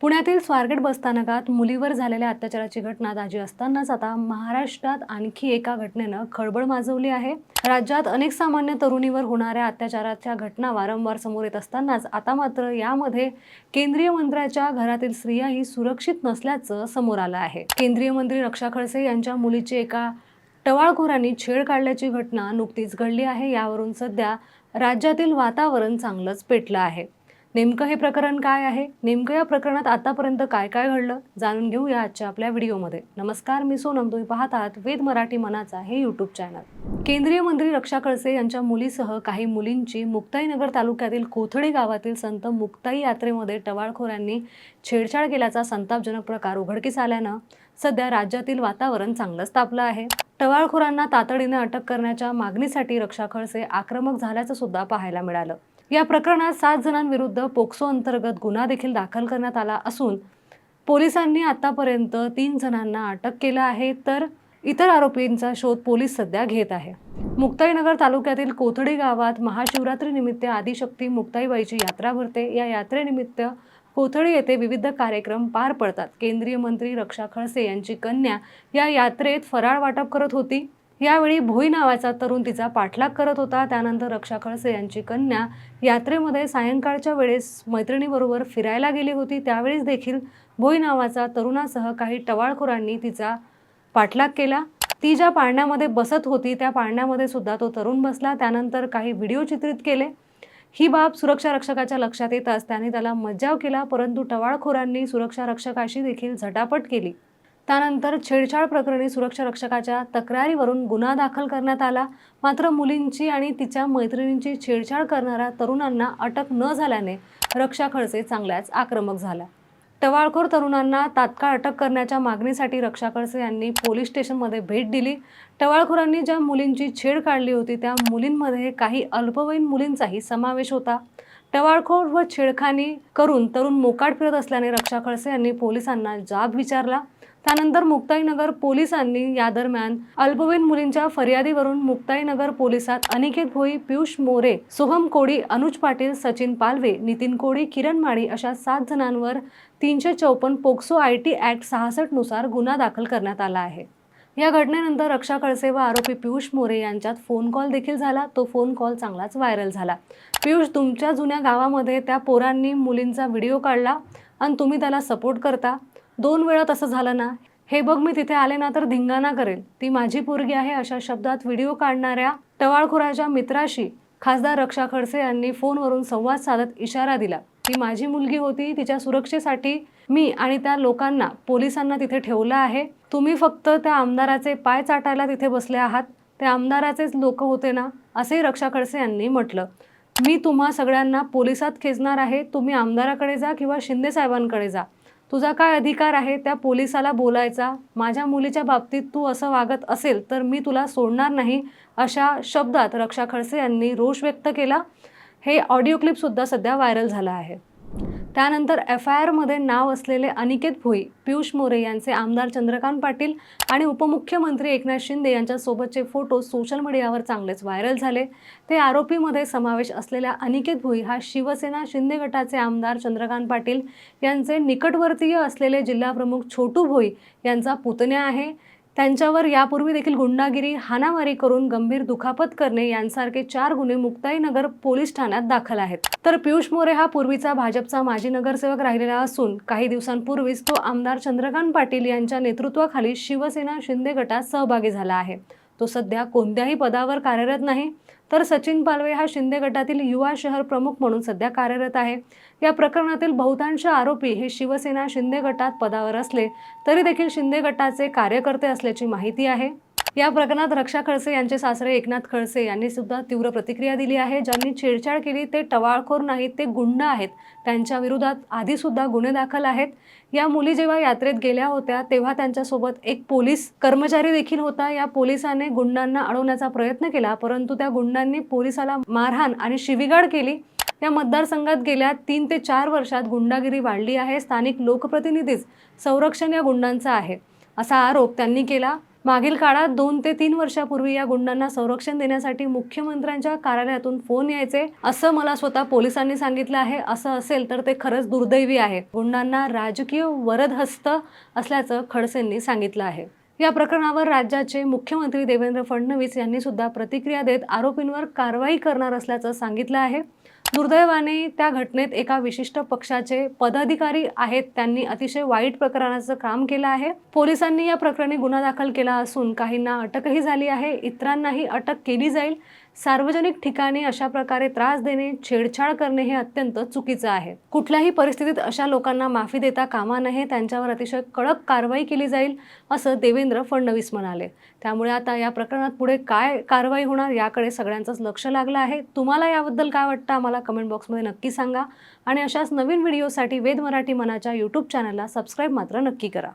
पुण्यातील स्वारगेट बसस्थानकात मुलीवर झालेल्या अत्याचाराची घटना ताजी असतानाच आता महाराष्ट्रात आणखी एका घटनेनं खळबळ माजवली आहे. राज्यात अनेक सामान्य तरुणीवर होणाऱ्या अत्याचाराच्या घटना वारंवार समोर येत असतानाच आता मात्र यामध्ये केंद्रीय मंत्र्याच्या घरातील स्त्रियाही सुरक्षित नसल्याचं समोर आलं आहे. केंद्रीय मंत्री रक्षा खडसे यांच्या मुलीची एका टवाळखोरांनी छेड काढल्याची घटना नुकतीच घडली आहे. यावरून सध्या राज्यातील वातावरण चांगलंच पेटलं आहे. नेमकं हे प्रकरण काय आहे? नेमकं या प्रकरणात आतापर्यंत काय काय घडलं? जाणून घेऊया आजच्या आपल्या व्हिडिओमध्ये. नमस्कार मी सोनम. तुम्ही पाहतात वेद मराठी मनाचा हे यूट्यूब चॅनल केंद्रीय मंत्री रक्षा खडसे यांच्या मुलीसह काही मुलींची मुक्ताईनगर तालुक्यातील कोथळी गावातील संत मुक्ताई यात्रेमध्ये टवाळखोरांनी छेडछाड केल्याचा संतापजनक प्रकार उघडकीस आल्यानं सध्या राज्यातील वातावरण चांगलंच तापलं आहे. टवाळखोरांना तातडीने अटक करण्याच्या मागणीसाठी रक्षा खडसे आक्रमक झाल्याचं सुद्धा पाहायला मिळालं. या प्रकरणात सात जणांविरुद्ध पोक्सो अंतर्गत गुन्हा देखील दाखल करण्यात आला असून पोलिसांनी आतापर्यंत तीन जणांना अटक केलं आहे तर इतर आरोपींचा शोध पोलीस सध्या घेत आहे. मुक्ताईनगर तालुक्यातील कोथडी गावात महाशिवरात्रीनिमित्त आदिशक्ती मुक्ताईबाईची यात्रा भरते. या यात्रेनिमित्त कोथळी येथे विविध कार्यक्रम पार पडतात. केंद्रीय मंत्री रक्षा खडसे यांची कन्या या यात्रेत फराळ वाटप करत होती. यावेळी भोई नावाचा तरुण तिचा पाठलाग करत होता. त्यानंतर रक्षा खळसे यांची कन्या यात्रेमध्ये सायंकाळच्या वेळेस मैत्रिणीबरोबर फिरायला गेली होती. त्यावेळेस देखील भोई नावाचा तरुणासह काही टवाळखोरांनी तिचा पाठलाग केला. ती ज्या पाळण्यामध्ये बसत होती त्या पाळण्यामध्ये सुद्धा तो तरुण बसला. त्यानंतर काही व्हिडिओ चित्रित केले. ही बाब सुरक्षा रक्षकाच्या लक्षात येताच त्याने त्याला मज्जाव केला परंतु टवाळखोरांनी सुरक्षा रक्षकाशी देखील झटापट केली. त्यानंतर छेडछाड प्रकरणी सुरक्षा रक्षकाच्या तक्रारीवरून गुन्हा दाखल करण्यात आला. मात्र मुलींची आणि तिच्या मैत्रिणींची छेडछाड करणाऱ्या तरुणांना अटक न झाल्याने रक्षा खडसे चांगल्याच आक्रमक झाला. टवाळखोर तरुणांना तात्काळ अटक करण्याच्या मागणीसाठी रक्षा खडसे यांनी पोलीस स्टेशनमध्ये भेट दिली. टवाळखोरांनी ज्या मुलींची छेड काढली होती त्या मुलींमध्ये काही अल्पवयीन मुलींचाही समावेश होता. टवाळखोर व छेडखानी करून तरुण मोकाट फिरत असल्याने रक्षा खडसे यांनी पोलिसांना जाब विचारला. त्यानंतर मुक्ताईनगर पोलिसांनी या दरम्यान अल्पवयीन मुलींच्या फर्यादीवरून मुक्ताईनगर पोलिसात अनिकेत भोई पियुष मोरे सोहम कोडी अनुज पाटील सचिन पालवे नितीन कोडी किरण माळी अशा सात जणांवर तीनशे चौपन्न पोक्सो आय टी ॲक्ट सहासष्टनुसार गुन्हा दाखल करण्यात आला आहे. या घटनेनंतर रक्षा खडसे व आरोपी पियुष मोरे यांच्यात फोन कॉल देखील झाला. तो फोन कॉल चांगलाच व्हायरल झाला. पियुष तुमच्या जुन्या गावामध्ये त्या पोरांनी मुलींचा व्हिडिओ काढला आणि तुम्ही त्याला सपोर्ट करता. दोन वेळा तसं झालं ना हे बघ मी तिथे आले ना तर धिंगाणा करेल. ती माझी पोरगी आहे अशा शब्दात व्हिडिओ काढणाऱ्या टवाळखोराच्या मित्राशी खासदार रक्षा खडसे यांनी फोनवरून संवाद साधत इशारा दिला. ती माझी मुलगी होती तिच्या सुरक्षेसाठी मी आणि त्या लोकांना पोलिसांना तिथे ठेवलं आहे. तुम्ही फक्त त्या आमदाराचे पाय चाटायला तिथे बसले आहात. त्या आमदाराचेच लोक होते ना असे रक्षा खडसे यांनी म्हटलं. मी तुम्हा सगळ्यांना पोलिसात खेचणार आहे. तुम्ही आमदाराकडे जा किंवा शिंदे साहेबांकडे जा. तुझा काय अधिकार आहे त्या पोलिसाला बोलायचा? माझ्या मुलीच्या बाबतीत तू असं वागत असेल तर मी तुला सोडणार नाही अशा शब्दात रक्षा खडसे यांनी रोष व्यक्त केला. हे ऑडिओ क्लिपसुद्धा सध्या व्हायरल झालं आहे. त्यानंतर एफ आय आरमध्ये नाव असलेले अनिकेत भोई पियुष मोरे यांचे आमदार चंद्रकांत पाटील आणि उपमुख्यमंत्री एकनाथ शिंदे यांच्यासोबतचे फोटो सोशल मीडियावर चांगलेच व्हायरल झाले. ते आरोपीमध्ये समावेश असलेल्या अनिकेत भोई हा शिवसेना शिंदे गटाचे आमदार चंद्रकांत पाटील यांचे निकटवर्तीय असलेले जिल्हाप्रमुख छोटू भोई यांचा पुतण्या आहे. त्यांच्यावर यापूर्वी देखील गुंडागिरी हाणामारी करून गंभीर दुखापत करणे यांसारखे चार गुन्हे मुक्ताईनगर पोलीस ठाण्यात दाखल आहेत. तर पियुष मोरे हा पूर्वीचा भाजपचा माजी नगरसेवक राहिलेला असून काही दिवसांपूर्वीच तो आमदार चंद्रकांत पाटील यांच्या नेतृत्वाखाली शिवसेना शिंदे गटात सहभागी झाला आहे. तो सध्या कोणत्याही पदावर कार्यरत नाही. तर सचिन पालवे हा शिंदे गटातील युवा शहर प्रमुख म्हणून सध्या कार्यरत आहे. या प्रकरणातील बहुतांश आरोपी हे शिवसेना शिंदे गटात पदावर असले तरी देखील शिंदे गटाचे कार्यकर्ते असल्याची माहिती आहे. या प्रकरणात रक्षा खडसे यांचे सासरे एकनाथ खडसे यांनी सुद्धा तीव्र प्रतिक्रिया दिली आहे. ज्यांनी छेडछाड केली ते टवाळखोर नाहीत ते गुंड आहेत. त्यांच्या विरोधात आधी सुद्धा गुन्हे दाखल आहेत. या मुली जेव्हा यात्रेत गेल्या होत्या तेव्हा त्यांच्यासोबत एक पोलीस कर्मचारी देखील होता. या पोलिसाने गुंडांना अडवण्याचा प्रयत्न केला परंतु त्या गुंडांनी पोलिसाला मारहाण आणि शिवीगाड केली. या मतदारसंघात गेल्या तीन ते चार वर्षात गुंडागिरी वाढली आहे. स्थानिक लोकप्रतिनिधीच संरक्षण या गुंडांचं आहे असा आरोप त्यांनी केला. मागील काळात दोन ते तीन वर्षापूर्वी या गुंडांना संरक्षण देण्यासाठी मुख्यमंत्र्यांच्या कार्यालयातून फोन यायचे असं मला स्वतः पोलिसांनी सांगितलं आहे. असं असेल तर ते खरंच दुर्दैवी आहे. गुंडांना राजकीय वरदहस्त असल्याचं खडसेंनी सांगितलं आहे. या प्रकरणावर राज्याचे मुख्यमंत्री देवेंद्र फडणवीस यांनी सुद्धा प्रतिक्रिया देत आरोपींवर कारवाई करणार असल्याचं सांगितलं आहे. दुर्दैवाने त्या घटनेत एका विशिष्ट पक्षाचे पदाधिकारी आहेत. त्यांनी अतिशय वाईट प्रकरणाचं काम केलं आहे. पोलिसांनी या प्रकरणी गुन्हा दाखल केला असून काहींना अटकही झाली आहे. इतरांनाही अटक केली जाईल. सार्वजनिक ठिकाणी अशा प्रकारे त्रास देणे छेडछाड करणे हे अत्यंत चुकीचं आहे. कुठल्याही परिस्थितीत अशा लोकांना माफी देता कामा नये त्यांच्यावर अतिशय कडक कारवाई केली जाईल असं देवेंद्र फडणवीस म्हणाले. त्यामुळे आता या प्रकरणात पुढे काय कारवाई होणार याकडे सगळ्यांचंच लक्ष लागलं आहे. तुम्हाला याबद्दल काय वाटतं आम्हाला कमेंट बॉक्समध्ये नक्की सांगा. आणि अशाच नवीन व्हिडिओसाठी वेद मराठी मनाच्या यूट्यूब चॅनलला सबस्क्राईब मात्र नक्की करा.